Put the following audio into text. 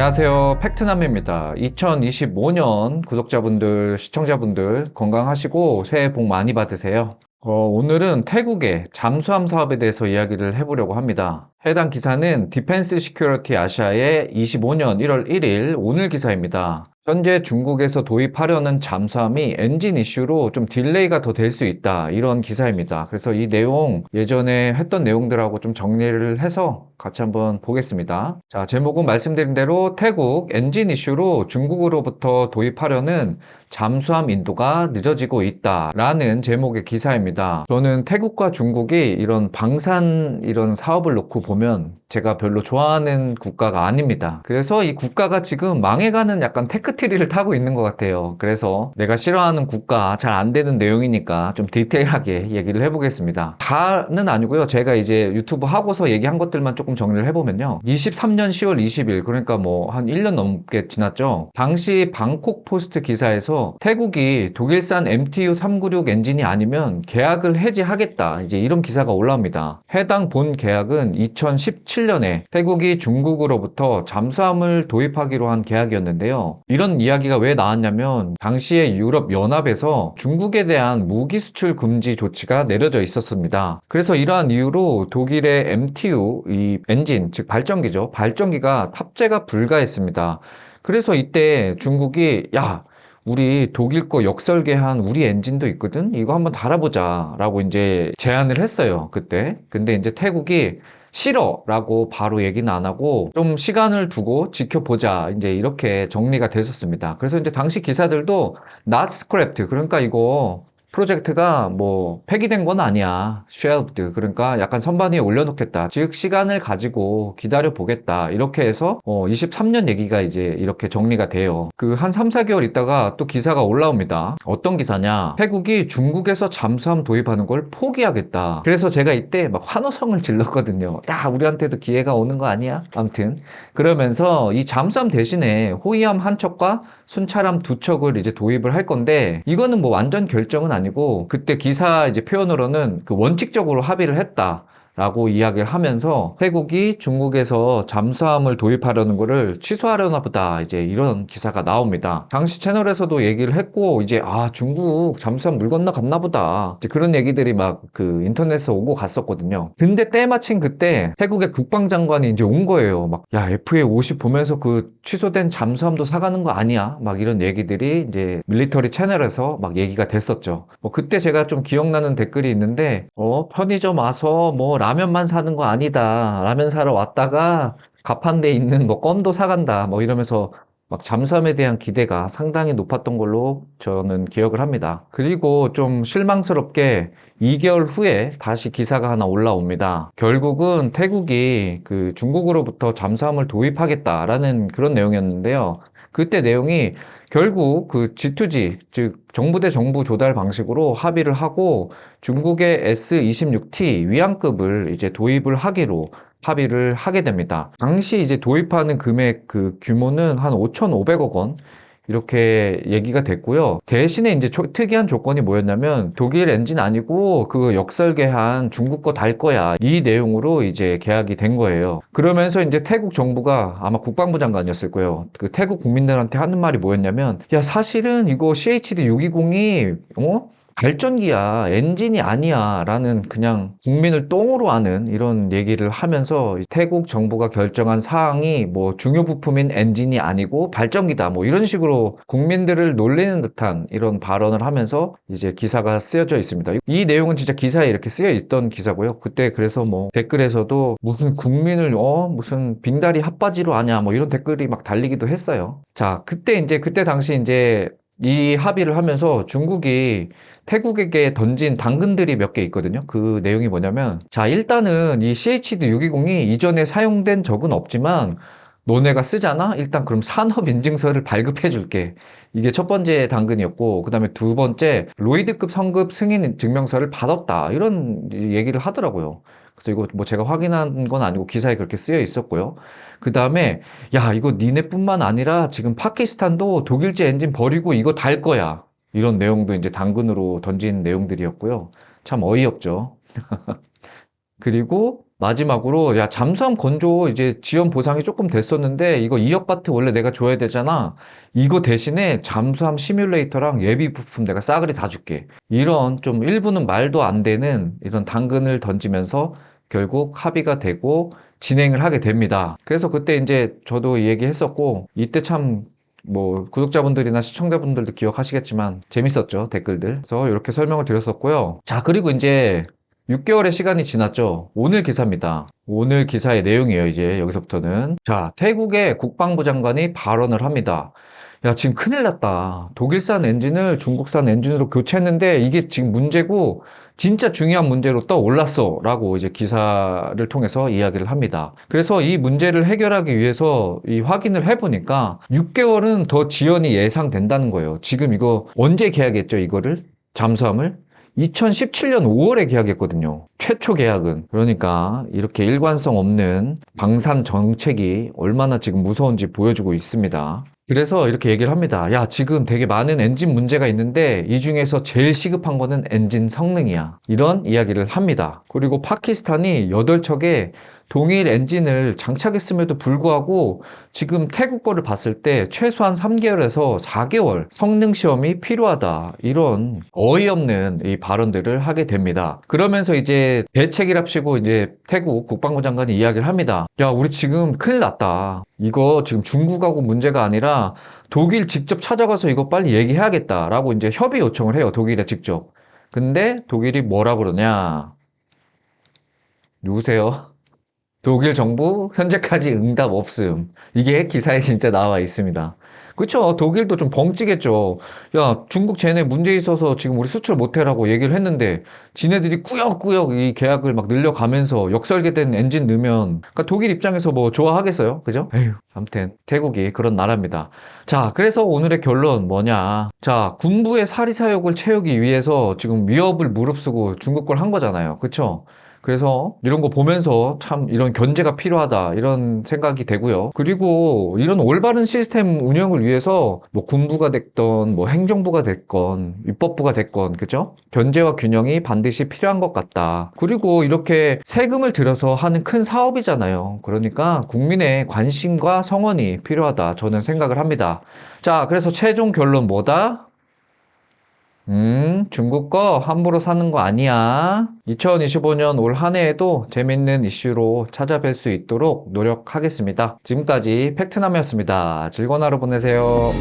안녕하세요. 팩트남입니다. 2025년 구독자분들, 시청자분들 건강하시고 새해 복 많이 받으세요. 어, 오늘은 태국의 잠수함 사업에 대해서 이야기를 해보려고 합니다. 해당 기사는 디펜스 시큐리티 아시아의 25년 1월 1일 오늘 기사입니다. 현재 중국에서 도입하려는 잠수함이 엔진 이슈로 좀 딜레이가 더 될 수 있다. 이런 기사입니다. 그래서 이 내용 예전에 했던 내용들하고 좀 정리를 해서 같이 한번 보겠습니다. 자, 제목은 말씀드린 대로 태국 엔진 이슈로 중국으로부터 도입하려는 잠수함 인도가 늦어지고 있다라는 제목의 기사입니다. 저는 태국과 중국이 이런 방산 이런 사업을 놓고 보면 제가 별로 좋아하는 국가가 아닙니다. 그래서 이 국가가 지금 망해가는 약간 테크트리를 타고 있는 것 같아요. 그래서 내가 싫어하는 국가 잘 안 되는 내용이니까 좀 디테일하게 얘기를 해보겠습니다. 다는 아니고요. 제가 이제 유튜브 하고서 얘기한 것들만 조금 정리를 해보면요. 23년 10월 20일 그러니까 뭐 한 1년 넘게 지났죠. 당시 방콕 포스트 기사에서 태국이 독일산 MTU 396 엔진이 아니면 계약을 해지하겠다. 이제 이런 기사가 올라옵니다. 해당 본 계약은 2017년에 태국이 중국으로부터 잠수함을 도입하기로 한 계약이었는데요. 이런 이야기가 왜 나왔냐면 당시에 유럽 연합에서 중국에 대한 무기 수출 금지 조치가 내려져 있었습니다. 그래서 이러한 이유로 독일의 MTU 이 엔진 즉 발전기죠. 발전기가 탑재가 불가했습니다. 그래서 이때 중국이 야 우리 독일 거 역설계한 우리 엔진도 있거든? 이거 한번 달아보자. 라고 이제 제안을 했어요. 그때. 근데 이제 태국이 싫어! 라고 바로 얘기는 안 하고 좀 시간을 두고 지켜보자. 이제 이렇게 정리가 됐었습니다. 그래서 이제 당시 기사들도 not scrapped. 그러니까 이거 프로젝트가 뭐 폐기된 건 아니야. shelved. 그러니까 약간 선반 위에 올려놓겠다. 즉 시간을 가지고 기다려 보겠다. 이렇게 해서 어 23년 얘기가 이제 이렇게 정리가 돼요. 그 한 3, 4개월 있다가 또 기사가 올라옵니다. 어떤 기사냐? 태국이 중국에서 잠수함 도입하는 걸 포기하겠다. 그래서 제가 이때 막 환호성을 질렀거든요. 야, 우리한테도 기회가 오는 거 아니야? 아무튼 그러면서 이 잠수함 대신에 호위함 한 척과 순찰함 두 척을 이제 도입을 할 건데 이거는 뭐 완전 결정은 아니 고 그때 기사 이제 표현으로는 그 원칙적으로 합의를 했다. 라고 이야기를 하면서 태국이 중국에서 잠수함을 도입하려는 거를 취소하려나 보다 이제 이런 기사가 나옵니다. 당시 채널에서도 얘기를 했고 이제 아 중국 잠수함 물 건너 갔나 보다 그런 얘기들이 막 그 인터넷에 오고 갔었거든요. 근데 때마침 그때 태국의 국방장관이 이제 온 거예요. 막 야 FA50 보면서 그 취소된 잠수함도 사가는 거 아니야? 막 이런 얘기들이 이제 밀리터리 채널에서 막 얘기가 됐었죠. 뭐 그때 제가 좀 기억나는 댓글이 있는데 어 편의점 와서 뭐 라 면만 사는 거 아니다. 라면 사러 왔다가 가판대에 있는 뭐 껌도 사간다. 뭐 이러면서 막 잠수함에 대한 기대가 상당히 높았던 걸로 저는 기억을 합니다. 그리고 좀 실망스럽게 2개월 후에 다시 기사가 하나 올라옵니다. 결국은 태국이 그 중국으로부터 잠수함을 도입하겠다라는 그런 내용이었는데요. 그때 내용이 결국 그 G2G, 즉 정부 대 정부 조달 방식으로 합의를 하고 중국의 S26T 위안급을 이제 도입을 하기로 합의를 하게 됩니다. 당시 이제 도입하는 금액 그 규모는 한 5,500억 원 이렇게 얘기가 됐고요. 대신에 이제 초- 특이한 조건이 뭐였냐면 독일 엔진 아니고 그 역설계한 중국 거 달 거야. 이 내용으로 이제 계약이 된 거예요. 그러면서 이제 태국 정부가 아마 국방부 장관이었을 거예요. 그 태국 국민들한테 하는 말이 뭐였냐면 야 사실은 이거 CHD 620이 어? 발전기야, 엔진이 아니야, 라는 그냥 국민을 똥으로 하는 이런 얘기를 하면서 태국 정부가 결정한 사항이 뭐 중요 부품인 엔진이 아니고 발전기다, 뭐 이런 식으로 국민들을 놀리는 듯한 이런 발언을 하면서 이제 기사가 쓰여져 있습니다. 이 내용은 진짜 기사에 이렇게 쓰여 있던 기사고요. 그때 그래서 뭐 댓글에서도 무슨 국민을, 어, 무슨 빙다리 핫바지로 하냐, 뭐 이런 댓글이 막 달리기도 했어요. 자, 그때 이제, 그때 당시 이제 이 합의를 하면서 중국이 태국에게 던진 당근들이 몇 개 있거든요. 그 내용이 뭐냐면, 자, 일단은 이 CHD 620이 이전에 사용된 적은 없지만, 너네가 쓰잖아? 일단 그럼 산업인증서를 발급해 줄게. 이게 첫 번째 당근이었고, 그 다음에 두 번째, 로이드급 성급 승인 증명서를 받았다. 이런 얘기를 하더라고요. 그래서 이거 뭐 제가 확인한 건 아니고 기사에 그렇게 쓰여 있었고요. 그 다음에, 야, 이거 니네뿐만 아니라 지금 파키스탄도 독일제 엔진 버리고 이거 달 거야. 이런 내용도 이제 당근으로 던진 내용들이었고요. 참 어이없죠. 그리고 마지막으로 야 잠수함 건조 이제 지연 보상이 조금 됐었는데 이거 2억 바트 원래 내가 줘야 되잖아. 이거 대신에 잠수함 시뮬레이터랑 예비 부품 내가 싸그리 다 줄게. 이런 좀 일부는 말도 안 되는 이런 당근을 던지면서 결국 합의가 되고 진행을 하게 됩니다. 그래서 그때 이제 저도 이 얘기 했었고 이때 참 뭐 구독자분들이나 시청자분들도 기억하시겠지만 재밌었죠 댓글들. 그래서 이렇게 설명을 드렸었고요. 자 그리고 이제 6개월의 시간이 지났죠. 오늘 기사입니다. 오늘 기사의 내용이에요 이제 여기서부터는. 자 태국의 국방부 장관이 발언을 합니다 야 지금 큰일 났다 독일산 엔진을 중국산 엔진으로 교체했는데 이게 지금 문제고 진짜 중요한 문제로 떠올랐어 라고 이제 기사를 통해서 이야기를 합니다. 그래서 이 문제를 해결하기 위해서 이 확인을 해보니까 6개월은 더 지연이 예상된다는 거예요. 지금 이거 언제 계약했죠, 이거를? 잠수함을? 2017년 5월에 계약했거든요. 최초 계약은. 그러니까 이렇게 일관성 없는 방산 정책이 얼마나 지금 무서운지 보여주고 있습니다. 그래서 이렇게 얘기를 합니다. 야, 지금 되게 많은 엔진 문제가 있는데 이 중에서 제일 시급한 거는 엔진 성능이야. 이런 이야기를 합니다. 그리고 파키스탄이 8척의 동일 엔진을 장착했음에도 불구하고 지금 태국 거를 봤을 때 최소한 3개월에서 4개월 성능 시험이 필요하다. 이런 어이없는 이 발언들을 하게 됩니다. 그러면서 이제 대책이랍시고 이제 태국 국방부 장관이 이야기를 합니다. 야, 우리 지금 큰일 났다. 이거 지금 중국하고 문제가 아니라 독일 직접 찾아가서 이거 빨리 얘기해야겠다라고 이제 협의 요청을 해요. 독일에 직접. 근데 독일이 뭐라 그러냐? 누구세요? 독일 정부 현재까지 응답 없음. 이게 기사에 진짜 나와 있습니다. 그쵸? 독일도 좀 벙찌겠죠. 야, 중국 쟤네 문제 있어서 지금 우리 수출 못해라고 얘기를 했는데, 지네들이 꾸역꾸역 이 계약을 막 늘려가면서 역설계된 엔진 넣으면, 그러니까 독일 입장에서 뭐 좋아하겠어요? 그죠? 에휴, 아무튼 태국이 그런 나라입니다. 자, 그래서 오늘의 결론 뭐냐? 자, 군부의 사리사욕을 채우기 위해서 지금 위협을 무릅쓰고 중국 걸 한 거잖아요. 그쵸? 그래서 이런 거 보면서 참 이런 견제가 필요하다 이런 생각이 되고요. 그리고 이런 올바른 시스템 운영을 위해서 뭐 군부가 됐건 뭐 행정부가 됐건 입법부가 됐건 그죠? 견제와 균형이 반드시 필요한 것 같다. 그리고 이렇게 세금을 들여서 하는 큰 사업이잖아요. 그러니까 국민의 관심과 성원이 필요하다. 저는 생각을 합니다. 자, 그래서 최종 결론 뭐다? 음, 중국 거 함부로 사는 거 아니야. 2025년 올 한 해에도 재밌는 이슈로 찾아뵐 수 있도록 노력하겠습니다. 지금까지 팩트남이었습니다. 즐거운 하루 보내세요.